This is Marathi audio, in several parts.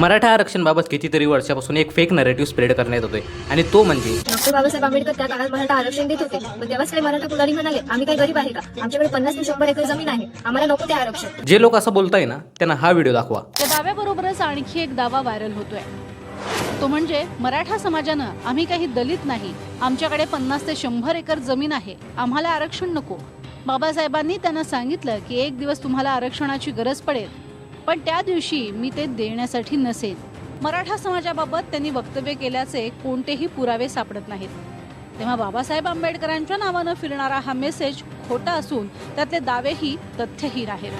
मराठा आरक्षणबाबत कितीतरी वर्षापासून एक फेक नरेटिव्ह स्प्रेड करण्यात येतोय. आणि तो म्हणजे? डॉक्टर बाबासाहेब आंबेडकर त्या काळात मराठा आरक्षण देत होते. पण तेव्हाच काही मराठा पुढारी म्हणाले आम्ही काही गरीब आहे का? आमच्याकडे पन्नास ते शंभर एकर जमीन आहे. आम्हाला नको ते आरक्षण. जे लोक असं बोलताय ना त्यांना हा व्हिडिओ दाखवा. या दाव्याबरोबरच आणखी एक दावा व्हायरल होतोय. तो म्हणजे मराठा समाजानं आम्ही काही दलित नाही. आमच्याकडे पन्नास ते शंभर एकर जमीन आहे. आम्हाला आरक्षण नको. बाबासाहेबांनी त्यांना सांगितलं की एक दिवस तुम्हाला आरक्षणाची गरज पडेल. पण त्या दिवशी मी ते देण्यासाठी नसेल मराठा समाजाबाबत त्यांनी वक्तव्य केल्याचे कोणतेही पुरावे सापडत नाहीत. तेव्हा बाबासाहेब आंबेडकरांच्या नावानं फिरणारा हा मेसेज खोटा असून त्यातले दावेही तथ्यहीन आहेत.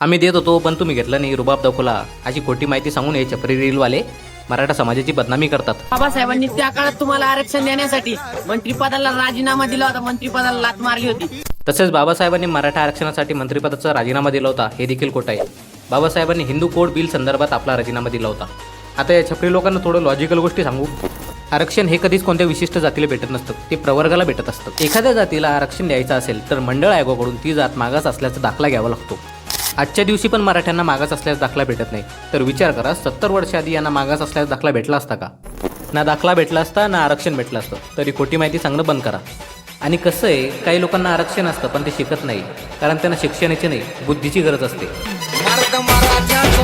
आम्ही देत होतो पण तुम्ही घेतलं नाही रुबाब दाखवला. अशी खोटी माहिती सांगून हे छपरी रीलवाले मराठा समाजाची बदनामी करतात. बाबासाहेबांनी त्या काळात तुम्हाला आरक्षण देण्यासाठी मंत्रिपदाला राजीनामा दिला होता मंत्रिपदाला लात मारली होती. तसेच बाबासाहेबांनी मराठा आरक्षणासाठी मंत्रिपदाचा राजीनामा दिला होता. हे देखील खोटं आहे. बाबासाहेबांनी हिंदू कोड बिल संदर्भात आपला राजीनामा दिला होता. आता या छपरी लोकांना थोडं लॉजिकल गोष्टी सांगू. आरक्षण हे कधीच कोणत्या विशिष्ट जातीला भेटत नसतं. ते प्रवर्गाला भेटत असतं. एखाद्या जातीला आरक्षण द्यायचं असेल तर मंडळ आयोगाकडून ती जात मागास असल्याचा दाखला घ्यावा लागतो. आजच्या दिवशी पण मराठ्यांना मागास असल्याचा दाखला भेटत नाही. तर विचार करा सत्तर वर्ष आधी यांना मागास असल्याचा दाखला भेटला असता का? ना दाखला भेटला असता ना आरक्षण भेटलं असतं. तरी खोटी माहिती सांगणं बंद करा. आणि कसं आहे काही लोकांना आरक्षण असतं पण ते शिकत नाही. कारण त्यांना शिक्षणाची नाही बुद्धीची गरज असते. मार्ग